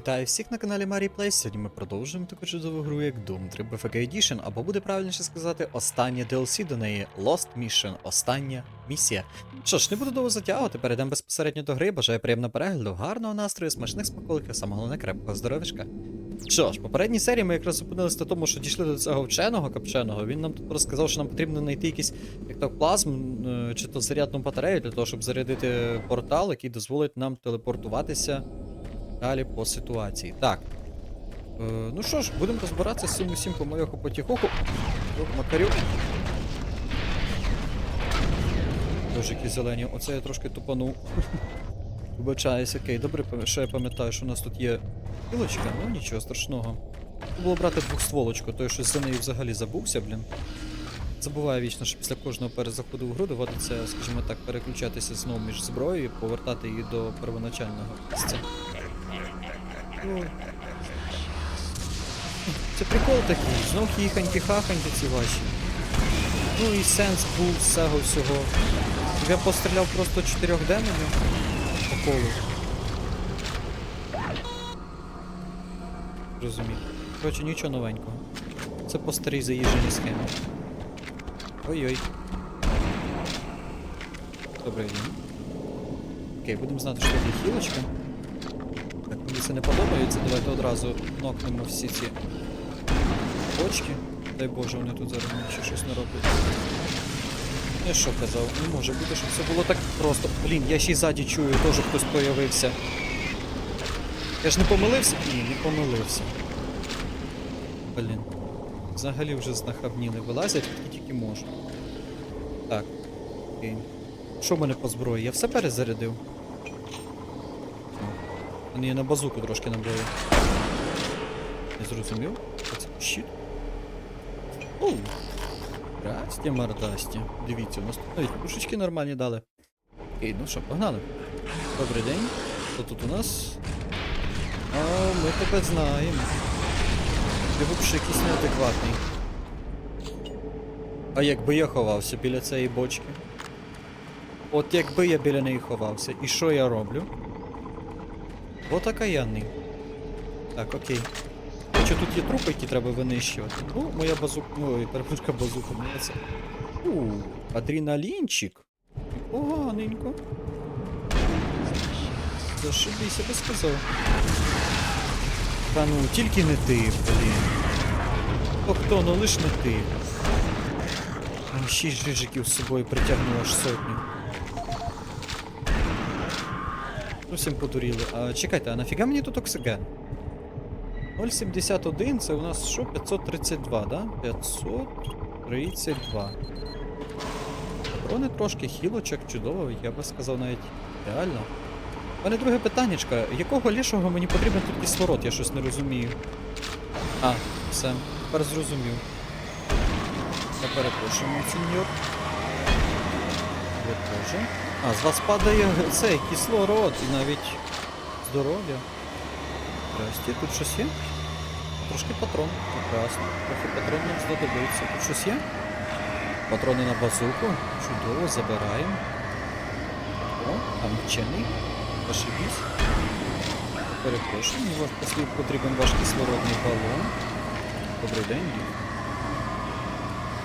Вітаю всіх на каналі Плей. Сьогодні ми продовжуємо таку чудову гру, як Doom 3 BFG Edition, або буде правильніше сказати, останнє DLC до неї Lost Mission, остання місія. Що ж, не буду довго затягувати, перейдемо безпосередньо до гри. Бажаю приємного перегляду, гарного настрою, смачних смаколиків, саме головне крепкого здоров'ячка. Що ж, попередній серії ми якраз зупинилися на тому, що дійшли до цього вченого копченого. Він нам тут розказав, що нам потрібно знайти якийсь ектоплазм е, чи то зарядну батарею для того, щоб зарядити портал, який дозволить нам телепортуватися далі по ситуації. Так. Е, ну що ж, будемо розбиратися з цим усім по моєху потіхоху. Ох, Макарю. Дуже які зелені. Оце я трошки тупанув. Вибачаюсь, окей, добре, що я пам'ятаю, що у нас тут є пілочка, ну нічого страшного. Треба було брати двохстволочку, той щось за нею взагалі забувся, блін. Забуваю вічно, що після кожного перезаходу в гру доводиться, скажімо так, переключатися знову між зброєю, повертати її до первоначального місця. Ну, Це прикол такий, знов хіханьки-хаханьки ці ваші. Ну і сенс був з цього всього. Я постріляв просто чотирьох демонів по колу. Розумію. Коротше, нічого новенького. Це по старій заїждженій схемі. Ой-ой. Добрий день. Окей, будемо знати, що є хілочка. Це не подобається, давайте одразу нокнемо всі ці бочки. Дай Боже, вони тут зараз ще щось не роблять. Я що казав, не може бути, щоб все було так просто. Блін, я ще й ззаді чую, теж хтось появився. Я ж не помилився? Ні, не помилився. Блін. Взагалі вже знахабніли вилазять, як тільки можу. Так. Окей. Що в мене по зброї? Я все перезарядив. Є на базуку трошки набили. Не зрозумів? Це щит? Оу. Здрасте, мордасті. Дивіться, у нас тут навіть пушечки нормальні дали. Окей, ну що, погнали. Добрий день. Хто тут у нас? А, ми тебе знаємо. Ти взагалі якийсь неадекватний. А якби я ховався біля цієї бочки? От якби я біля неї ховався, і що я роблю? От окаянний. Так, окей. Що тут є трупи, які треба винищувати? Ну, моя базука. Ой, перепрошка базука, це. У, адреналінчик. Поганенько. Зашибись, я би сказав. Та ну, тільки не ти, блін. Хто хто, ну лиш не ти. А шість жижиків з собою притягнуло аж сотню. Зовсім подуріли. А чекайте, а нафіга мені тут оксиген? 0,71 це у нас що? 532, да? 532. Патрони трошки хілочок, чудово, я би сказав навіть реально. У мене друге питаннячко. Якого лішого мені потрібен тут кислород? Я щось не розумію. А, все, тепер зрозумів. Я перепрошую, сеньор. Ви теж. А, з вас падає цей кислород і навіть здоров'я. Здрасте, тут щось є? Трошки патрон. Прекрасно. Трохи патрон нам знадобиться. Тут щось є? Патрони на базуку. Чудово, забираємо. О, там вчений. Ошибісь. Перепрошую, мені потрібен ваш кислородний балон. Добрий день.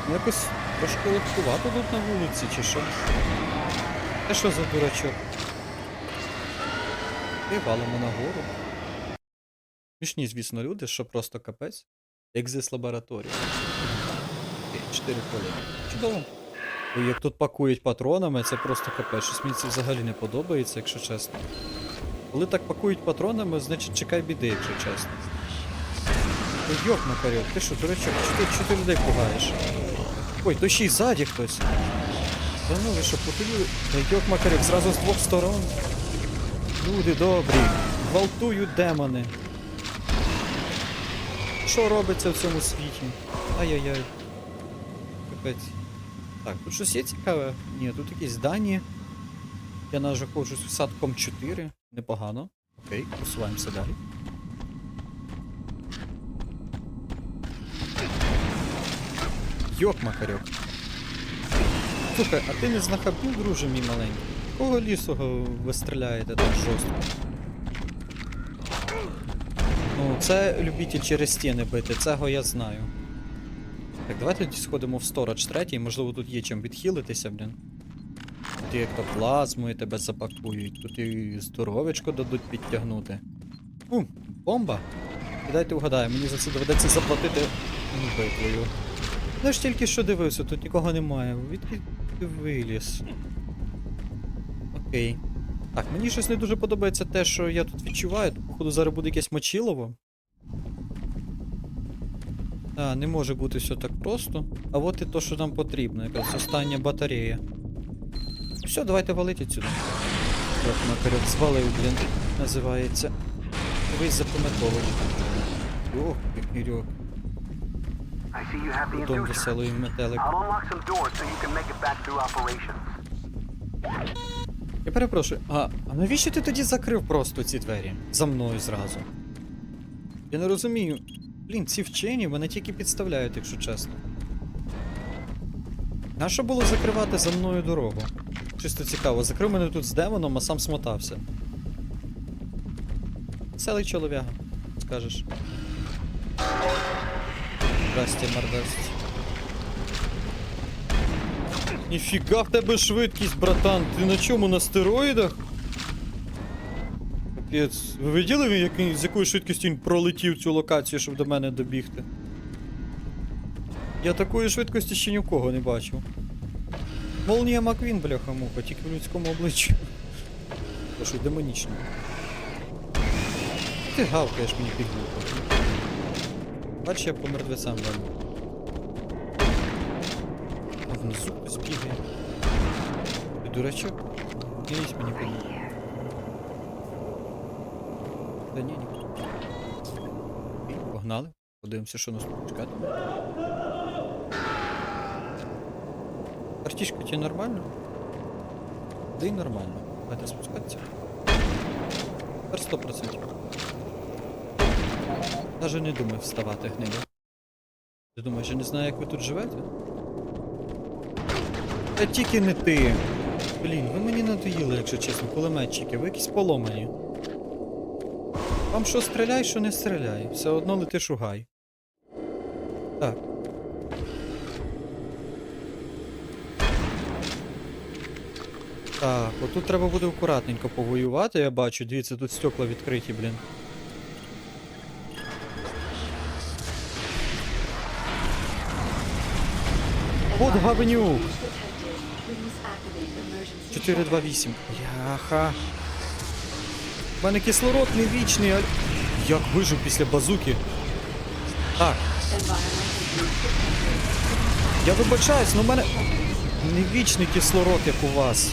Ну якось трошки легкувато тут на вулиці, чи що? Та що за дурачок? І валимо нагору. Смішні, звісно, люди, що просто капець. Екзис лабораторія. 4 поля. Чудово. Ой, як тут пакують патронами, це просто капець. Щось мені це взагалі не подобається, якщо чесно. Коли так пакують патронами, значить чекай біди, якщо чесно. Йок Макарьок, ти що, дурачок, що ти, ти людей пугаєш? Ой, то ще й ззаді хтось. Та ну ви що, похилюли? Та йок Макарьок, зразу з двох сторон. Люди добрі, гвалтують демони. Що робиться в цьому світі? Ай-яй-яй. Капець. Так, тут щось є цікаве? Ні, тут якісь дані. Я знаходжусь в садком 4. Непогано. Окей, посуваємося далі. Йок, Макарьок. Слухай, а ти не знахабнув, друже мій маленький? Кого лісого ви стріляєте так жорстко? Ну, це любитель через стіни бити, цього я знаю. Так, давайте тоді сходимо в сторож третій, можливо тут є чим відхилитися, блін. Тут і ектоплазмою тебе запакують, тут і здоровечко дадуть підтягнути. У, бомба. І дайте вгадаю, мені за це доведеться заплатити битвою. Я ж тільки що дивився, тут нікого немає. Відки виліз? Окей. Так, мені щось не дуже подобається те, що я тут відчуваю. Походу, зараз буде якесь мочилово. А, не може бути все так просто. А от і то, що нам потрібно, якраз остання батарея. Все, давайте валити отсюда. Як наперед звалив, блін, називається. Дивись запам'ятовуй. Ох, який рьок. Дом веселий метелик. Я перепрошую, а, а навіщо ти тоді закрив просто ці двері? За мною зразу? Я не розумію. Блін, ці вчені мене тільки підставляють, якщо чесно. Нащо було закривати за мною дорогу? Чисто цікаво, закрив мене тут з демоном, а сам смотався. Веселий чолов'яга, скажеш. Здрасте, мордасті. Ніфіга в тебе швидкість, братан. Ти на чому на стероїдах? Капець. Ви виділи, який- з якою швидкістю він пролетів цю локацію, щоб до мене добігти? Я такої швидкості ще ні в кого не бачив. Молнія Маквін, бляха муха, тільки в людському обличчі. Що й демонічно. Ти гавкаєш мені під. Бач, я по мертвецям дам. А внизу хтось бігає. Ти дурачок? Лізь мені вухо. Та ні, ні. Погнали. Подивимося, що нас тут чекати. Артішка, тебе нормально? Да й нормально. Давайте спускатися. Тепер 100%. Даже не думай вставати, гнида. Ти думаєш, я не знаю, як ви тут живете? Та тільки не ти. Блін, ви мені надоїли, якщо чесно, кулеметчики, ви якісь поломані. Вам що стріляй, що не стріляй. Все одно летиш у гай. Так. Так, отут треба буде акуратненько повоювати, я бачу. Дивіться, тут стекла відкриті, блін. От гавнюк! 428. Яха. У мене кислород не вічний, а. Як вижив після базуки. Так, я вибачаюсь, але в мене не вічний кислород, як у вас.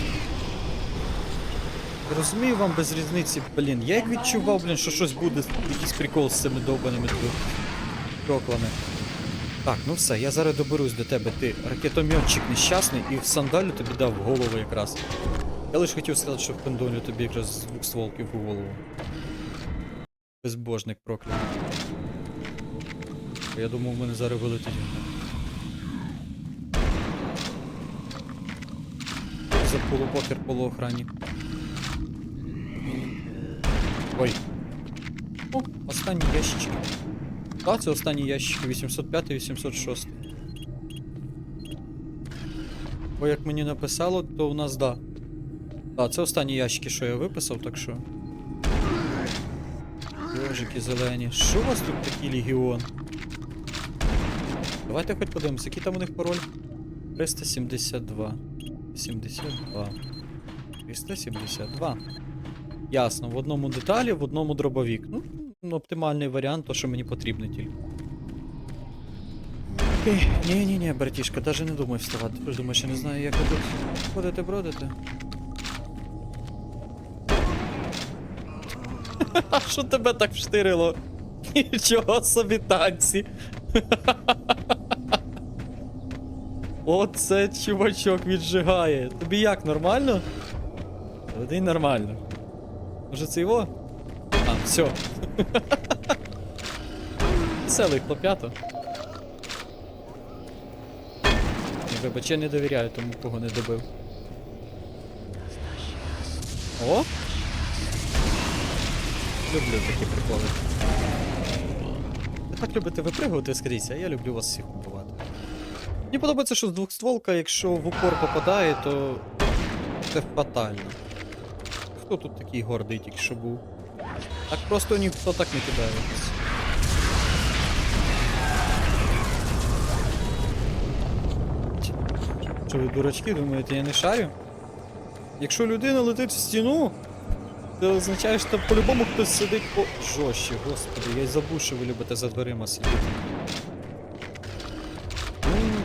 Розумію вам без різниці, блін. Я як відчував, блін, що щось буде, якийсь прикол з цими довбаними токлами. Так, ну все, я зараз доберусь до тебе. Ти ракетометчик нещасний і в сандалю тобі дав голову якраз. Я лише хотів сказати, що в пендолю тобі якраз з двох у голову. Безбожник проклятий. Я думав, в мене зараз вилетить. За полупокер полуохранник. Ой. О, останні ящички. Так, це останні ящики 805 і 806. Бо як мені написало, то у нас да. Так, це останні ящики, що я виписав, так що. Божики зелені. Що у вас тут такий легіон? Давайте хоч подивимося, який там у них пароль? 372. 72. 372. Ясно, в одному деталі, в одному дробовік. Ну, ну, оптимальний варіант, то що мені потрібно тільки. Окей, ні-ні-ні, братішка, даже не думай вставати. Ти ж думаєш, я не знаю, як ви тут ходите, бродите. А що тебе так вштирило? Нічого собі танці. Оце чувачок віджигає. Тобі як, нормально? Тоді нормально. Може це його? Все. Веселий хлоп'ято. Вибач, я не довіряю тому, кого не добив. О! Люблю такі приколи. так любите випригувати скрізь, а я люблю вас всіх убивати. Мені подобається, що з двохстволка, якщо в упор попадає, то це фатально. Хто тут такий гордий тільки що був? Так просто ніхто так не кидає. Що ви дурачки думаєте, я не шарю? Якщо людина летить в стіну, це означає, що по-любому хтось сидить по. Жорстче, господи, я й забув, що ви любите за дверима сидіти.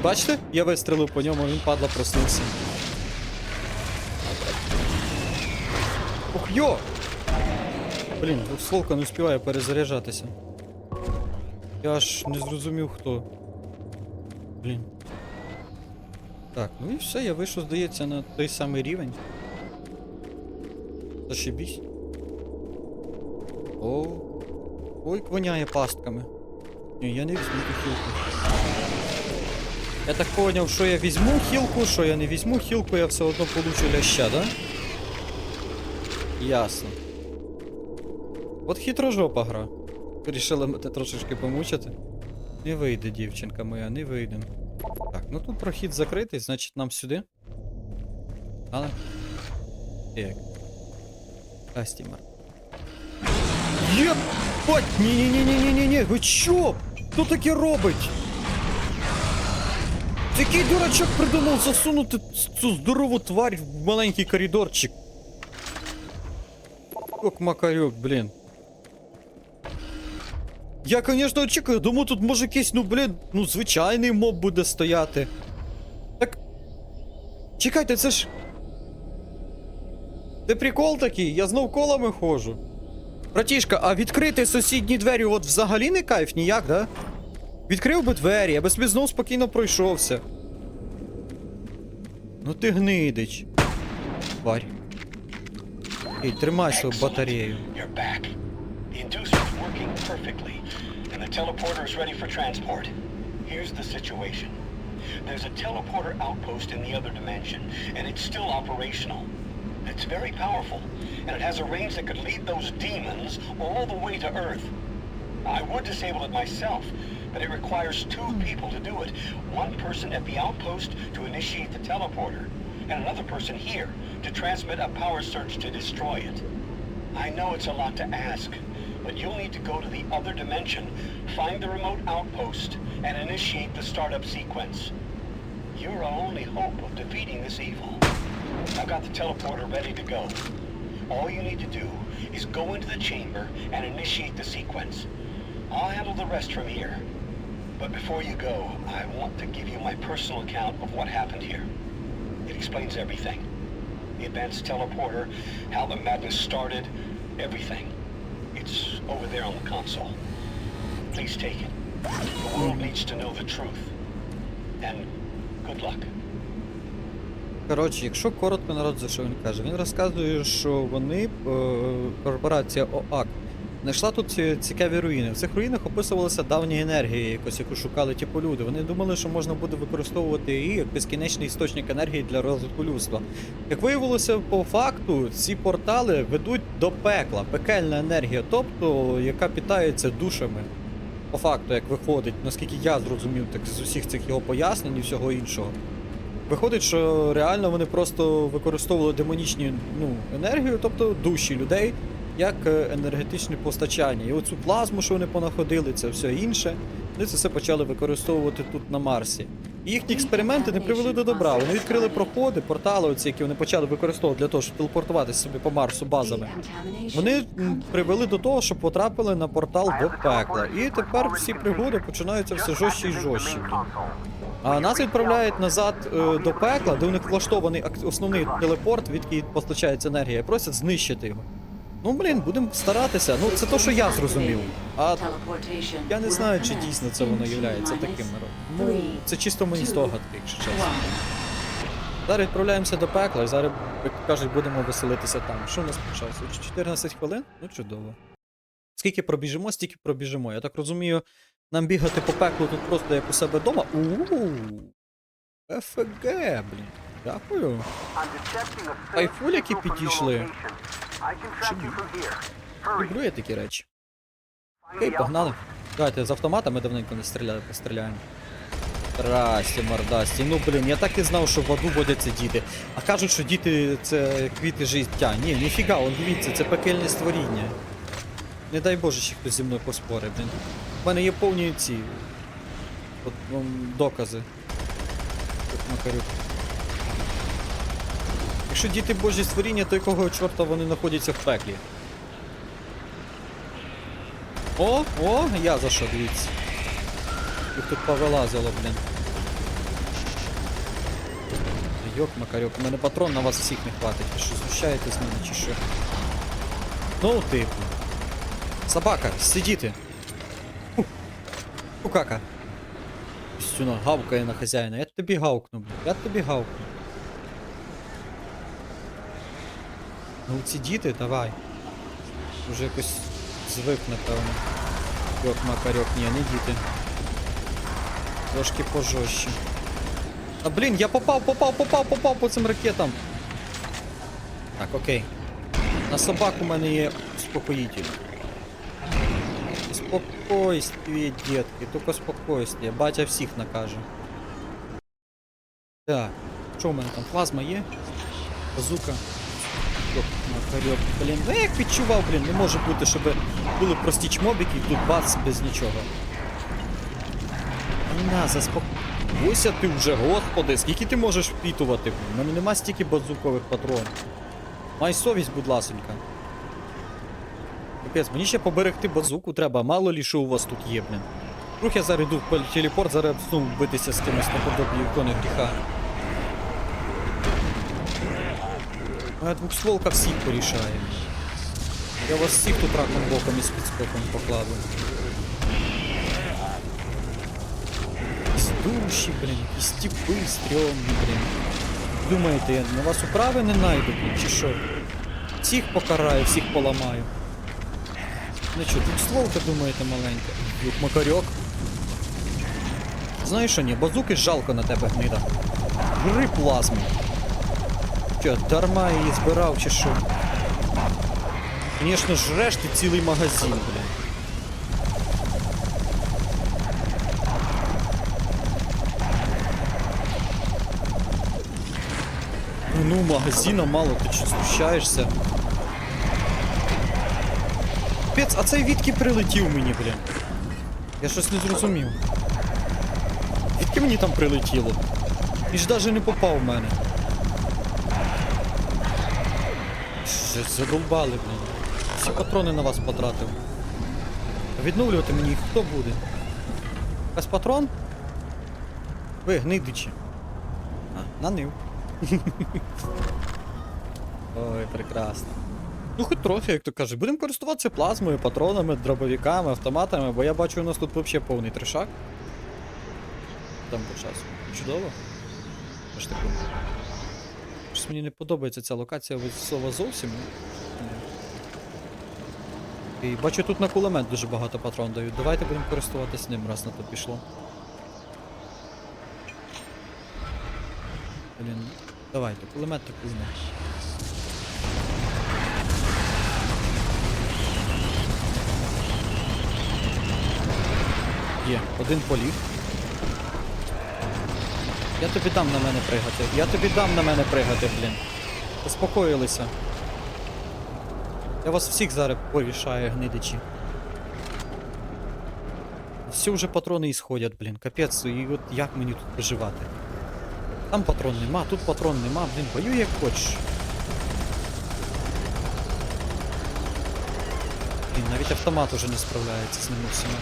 Бачите? Я вистрелив по ньому, він падла проснувся. Ох йо! Блін, двохстволка не успіває перезаряджатися. Я аж не зрозумів хто. Блін. Так, ну і все, я вийшов, здається, на той самий рівень. Зашибісь. О. Ой, воняє пастками. Ні, я не візьму ту хілку. Я так поняв, що я візьму хілку, що я не візьму хілку, я все одно получу ляща, да? Ясно. От хитрожопа гра. Вирішила мене трошечки помучити. Не вийде, дівчинка моя, не вийде. Так, ну тут прохід закритий, значить нам сюди. Але. Як? Кастімер. Єбать! Ні-ні-ні-ні-ні-ні! Ви чо? Хто таке робить? Який дурачок придумав засунути цю здорову тварь в маленький коридорчик? Ок, макарюк, блін. Я, конечно, очікую, думаю, тут може якийсь, ну, блін, ну, звичайний моб буде стояти. Так. Чекайте, це ж. Це прикол такий, я знов колами ходжу. Братішка, а відкрити сусідні двері от взагалі не кайф ніяк, да? Відкрив би двері, я би собі знов спокійно пройшовся. Ну ти гнидич. Тварь. Ей, тримай свою батарею. You're back. The inducer's working perfectly, the teleporter is ready for transport. Here's the situation. There's a teleporter outpost in the other dimension, and it's still operational. It's very powerful, and it has a range that could lead those demons all the way to Earth. I would disable it myself, but it requires two hmm. people to do it. One person at the outpost to initiate the teleporter, and another person here to transmit a power surge to destroy it. I know it's a lot to ask, but you'll need to go to the other dimension, find the remote outpost, and initiate the startup sequence. You're our only hope of defeating this evil. I've got the teleporter ready to go. All you need to do is go into the chamber and initiate the sequence. I'll handle the rest from here. But before you go, I want to give you my personal account of what happened here. It explains everything. The advanced teleporter, how the madness started, everything. It's over there on the console. Please take it. The world needs to know the truth. And good luck. Коротше, якщо коротко народ за що він каже, він розказує, що вони, е, корпорація ОАК, знайшла тут цікаві руїни. В цих руїнах описувалася давня енергія, якось, яку шукали типу люди. Вони думали, що можна буде використовувати її як безкінечний істочник енергії для розвитку людства. Як виявилося, по факту ці портали ведуть до пекла, пекельна енергія, тобто яка питається душами. По факту, як виходить, наскільки я зрозумів, так з усіх цих його пояснень і всього іншого. Виходить, що реально вони просто використовували демонічні ну, енергію, тобто душі людей, як е, енергетичне постачання. І оцю плазму, що вони понаходили, це все інше. Вони це все почали використовувати тут на Марсі. І їхні експерименти не привели до добра. Вони відкрили проходи, портали, оці, які вони почали використовувати для того, щоб телепортуватися собі по Марсу базами. Вони привели до того, що потрапили на портал до пекла. І тепер всі пригоди починаються все жорстче і жорстче. А нас відправляють назад е, до пекла, де у них влаштований основний телепорт, відки постачається енергія, і просять знищити його. Ну блін, будемо старатися. Ну це то, що я зрозумів. А я не знаю, чи дійсно це воно є таким. Ну, це чисто мої здогадки, якщо чесно. Зараз відправляємося до пекла і зараз, як кажуть, будемо веселитися там. Що у нас по часу? 14 хвилин? Ну чудово. Скільки пробіжимо, стільки пробіжимо. Я так розумію, нам бігати по пеклу тут просто як у себе вдома. Ууу. ФГ, блін. Дякую. Your підійшли. Люблю я такі речі. Окей, погнали. Давайте з автоматами давненько не стріляю, постріляємо. Здрасте, мордасті. Ну блін, я так і знав, що в аду водяться діти. А кажуть, що діти це квіти життя. Ні, ніфіга, он дивіться, це пекельне створіння. Не дай Боже, ще хтось зі мною поспорить, блін. У мене є повні ці. От, докази. Тут Макарюк. Якщо діти божі створіння, то якого чорта вони знаходяться в пеклі? О, о, я за що, дивіться. Їх тут повилазило, блін. Йок, Макарьок, у мене патрон на вас всіх не хватить. Ви що, знущаєтесь з мене чи що? Ну, типу. Собака, сидіти. Кукака. Стюна гавкає на хазяїна. Я тобі гавкну, блін. Я тобі гавкну. Ну ці діти, давай. Уже якось звик, напевно. Йок, макарьок, ні, не діти. Трошки пожорстче. А блін, я попав, попав, попав, попав по цим ракетам. Так, окей. На собак у мене є успокоїтель. Спокойствие, детки, тільки спокойствие. Батя всіх накаже. Так, що в мене там? Плазма є? Базука. Йоп, макарьок, блін. Ну як відчував, блін, не може бути, щоб були прості чмобіки і тут бац без нічого. На, заспокойся ти вже, господи, скільки ти можеш впітувати? У мене нема стільки базукових патронів. Май совість, будь ласенька. Капець, мені ще поберегти базуку треба, мало лі що у вас тут є, блін. Вдруг я зараз йду в телепорт, зараз битися з кимось наподобі ікони гріха. Моя двохстволка всіх порішає. Я вас всіх тут раком боком і з підскоком покладу. Душі, блін, якісь тіпи стрьомні, блін. Думаєте, я на вас управи не найду, блін, чи що? Всіх покараю, всіх поламаю. Ну що, двохстволка, думаєте, маленька? Юк макарьок. Знаєш що, ні, базуки жалко на тебе гнида. Бери плазму. Що, дарма її збирав чи що? Звісно, жреш ти цілий магазин, блін. Ну, ну, магазина мало, ти що знущаєшся? Пець, а цей відки прилетів мені, блін. Я щось не зрозумів. Відки мені там прилетіло? І ж навіть не попав в мене. Задолбали, блін. Всі патрони на вас потратив. Відновлювати мені їх хто буде? Якась патрон? Ви, гнидичі. А, нанив. Ой, прекрасно. Ну, хоч трохи, як то кажуть. Будемо користуватися плазмою, патронами, дробовиками, автоматами, бо я бачу, у нас тут взагалі повний трешак. Там по часу. Чудово. Що ж таке? Щось мені не подобається ця локація висова зовсім. І бачу, тут на кулемет дуже багато патрон дають. Давайте будемо користуватись ним, раз на то пішло. Блін, давайте, кулемет так візьмемо. Є, один поліг. Я тобі дам на мене пригати. Я тобі дам на мене пригати, блін. Заспокоїлися. Я вас всіх зараз порішаю, гнидичі. Всі вже патрони ісходять, блін. Капець, і от як мені тут виживати? Там патрон нема, тут патрон нема, блін, воюй як хочеш. Блін, навіть автомат уже не справляється з ними всіма.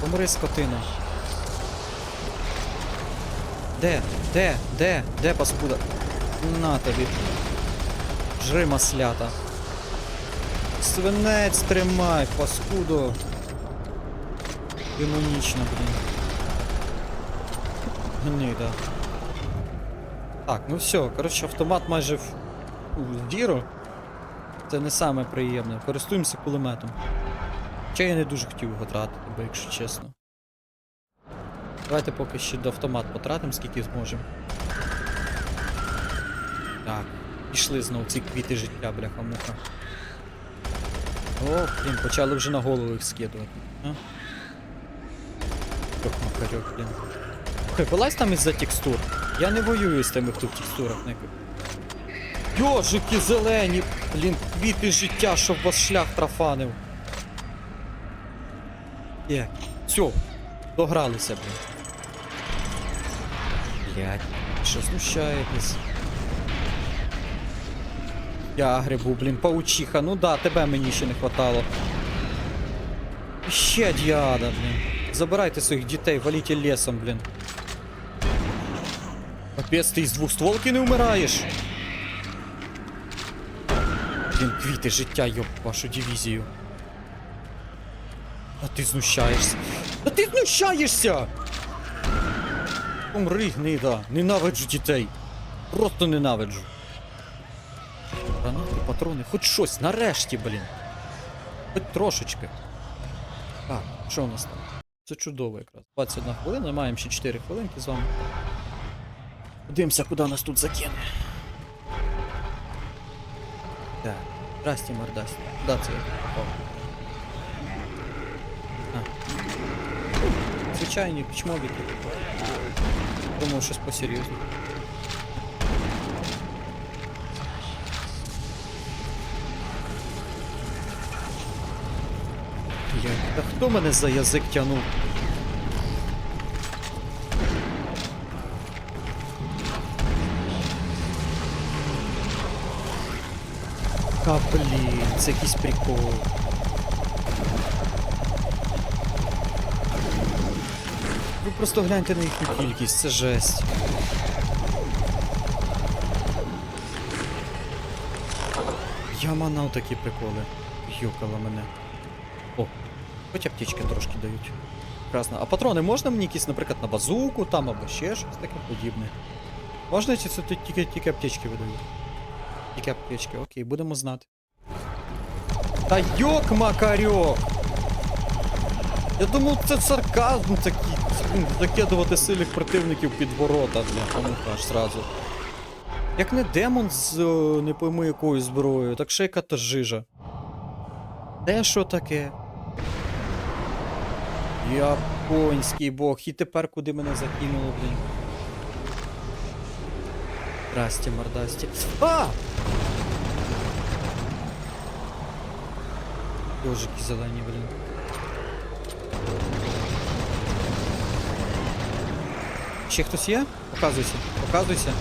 Помри, скотина. Де? Де? Де? Де паскуда? На тобі. Жри маслята. Свинець тримай, паскудо. Демонічно, блін. Гнида. Так, ну все, коротше, автомат майже в, в діру. Це не саме приємне. Користуємося кулеметом. Хоча я не дуже хотів його тратити, бо якщо чесно. Давайте поки ще до автомат потратимо, скільки зможемо. Так, пішли знову ці квіти життя, бляха-муха. О, блін, почали вже на голову їх скидувати. А? Ох, макарьок, блін. Слухай, вилазь там із-за текстур. Я не воюю з тими, хто в текстурах не. Йожики зелені! Блін, квіти життя, щоб вас шлях трафанив. Є. Все, догралися, блін. Блять, що знущаєтесь? Я грибу, блін, паучиха. Ну да, тебе мені ще не хватало. Ще діада, блін. Забирайте своїх дітей, валіть лісом, блін. Капець, ти із двохстволки не вмираєш. Блін, квіти життя, йоп, вашу дивізію. А ти знущаєшся. А ти знущаєшся! Умри, гнида. Ненавиджу дітей. Просто ненавиджу. Гранати, патрони, хоч щось, нарешті, блін. Хоч трошечки. А, що у нас там? Це чудово якраз. 21 хвилина, маємо ще 4 хвилинки з вами. Подивимося, куди нас тут закине. Так, здрасте, мордасті. Куди це я попав? Звичайні чмобіки. Думав, щось посерйозніше. Я... Та хто мене за язик тянув? А блін, це якийсь прикол. Просто гляньте на їхню кількість, це жесть. Я манав такі приколи. Йокала мене. О, хоч аптечки трошки дають. Красно. А патрони можна мені якісь, наприклад, на базуку там або ще щось таке подібне? Можна чи це тільки, тільки аптечки видають? Тільки аптечки, окей, будемо знати. Та йок макарьок! Я думав, це сарказм такий. Закидувати сильних противників під ворота, бля, а ну аж сразу. Як не демон з о, не пойму якою зброєю, так ще яка та жижа. Те що таке? Японський бог, і тепер куди мене закинуло, блін. Здрасте, мордасті. А! Йожики зелені, блін. Ще хтось є? Показуйся, показуйся.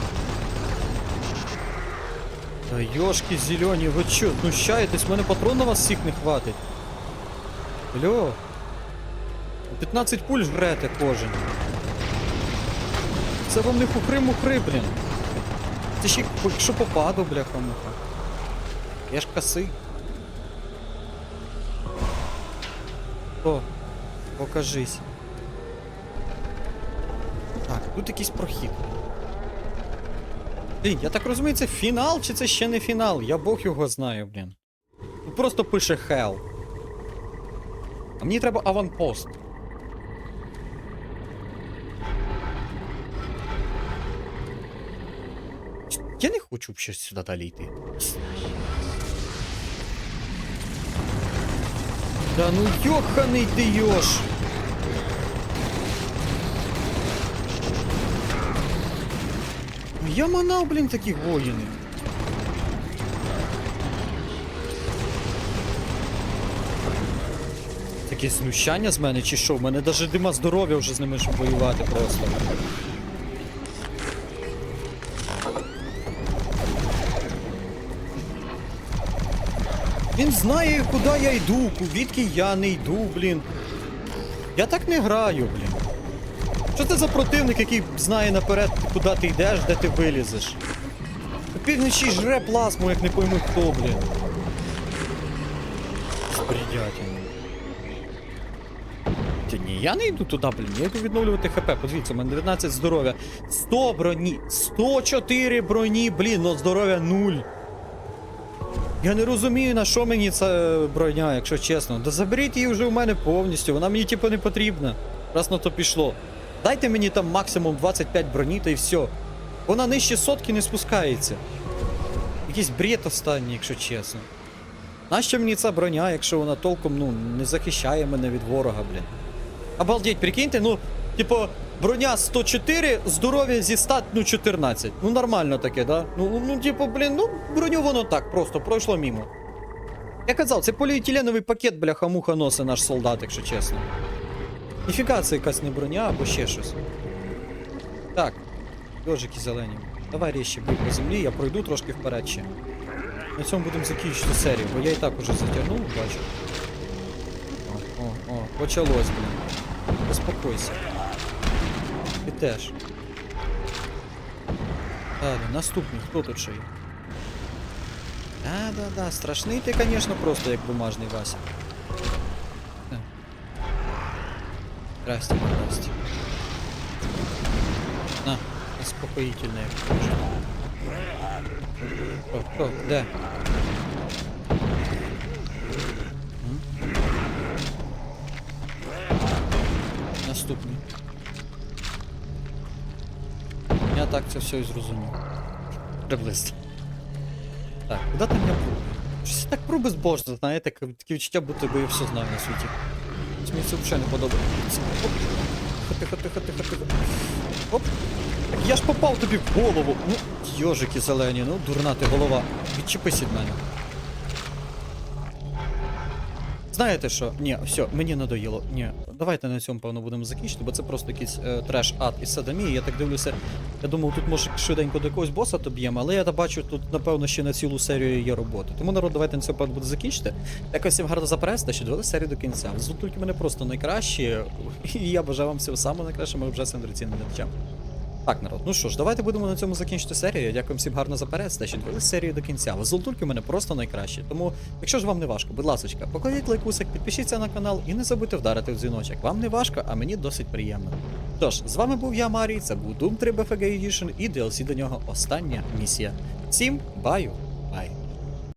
Та йошки зелені, ви чо, знущаєтесь? У мене патрон на вас всіх не хватить. Алло. 15 пуль жрете кожен. Це вам не хухри-мухри, блін. Це ще якщо попаду, бляха муха. Я ж косий. О, покажись. Так, тут якийсь прохід. Блін, я так розумію, це фінал чи це ще не фінал? Я бог його знаю, блін. Тут просто пише Hell. А мені треба аванпост. Я не хочу щось сюди далі йти. Та ну йоханий ти йош! Я манав, блін, таких воїнів. Таке знущання з мене чи що? У мене навіть дима здоров'я вже з ними щоб воювати просто. Він знає, куди я йду, відки я не йду, блін. Я так не граю, блін. Що це за противник, який знає наперед, куди ти йдеш, де ти вилізеш? Півночі жре плазму, як не пойму хто, блін. Спридятін. Та ні, я не йду туди, блін, я йду відновлювати ХП. Подивіться, у мене 19 здоров'я. 100 броні, 104 броні, блін, но здоров'я 0. Я не розумію, на що мені ця броня, якщо чесно. Да заберіть її вже у мене повністю, вона мені типу не потрібна. Раз на то пішло. Дайте мені там максимум 25 броні та і все. Вона нижче сотки не спускається. Якийсь бред останній, якщо чесно. Нащо мені ця броня, якщо вона толком ну, не захищає мене від ворога, блін. Обалдеть, прикиньте, ну, типу, броня 104, здоров'я зі стат, ну, 14. Ну, нормально таке, да? Ну, ну, типу, блін, ну, броню воно так, просто пройшло мімо. Я казав, це поліетиленовий пакет, бляха-муха носить наш солдат, якщо чесно. Ніфіга це якась не броня або ще щось. Так, йожики зелені. Давай ріще бий по землі, я пройду трошки вперед ще. На цьому будемо закінчити серію, бо я і так уже затягнув, бачу. О, о, о, почалось, блін. Заспокойся. Ти теж. Далі, наступний, хто тут ще є? Да, да, да, страшний ти, звісно, просто як бумажний Вася. Е. Здрасте, здрасте. На, успокоїтельне, як кажуть. Хто, хто, так це все і зрозумів. Приблизно. Так, куди там я пробую? Щось так про безбожно, знаєте, таке відчуття, будто би я все знаю на світі. Мені це взагалі не подобається. Оп. Тихо, тихо, тихо, тихо. Оп. Так я ж попав тобі в голову. Ну, йожики зелені, ну дурна ти голова. Відчепись від мене. Знаєте що? Ні, все, мені надоїло. Ні, давайте на цьому, певно, будемо закінчити, бо це просто якийсь е, треш, ад і садомії. Я так дивлюся. Я думав, тут може швиденько до якогось боса доб'ємо, але я бачу, тут, напевно, ще на цілу серію є роботи. Тому народ, давайте на цьому певно буде закінчити. Якось всім гарно запереста, що довели серію до кінця. Звук мене просто найкращі. І я бажаю вам всього самого найкращого, ми вже сендраційним дитячам. Так, народ, ну що ж, давайте будемо на цьому закінчити серію. Я Дякую всім гарно за перегляд, що дивились серію до кінця. Золотульки у мене просто найкращі. Тому, якщо ж вам не важко, будь ласка, покладіть лайкусик, підпишіться на канал і не забудьте вдарити в дзвіночок. Вам не важко, а мені досить приємно. Тож, з вами був я, Марій, це був Doom 3 BFG Edition і DLC до нього остання місія. Всім баю!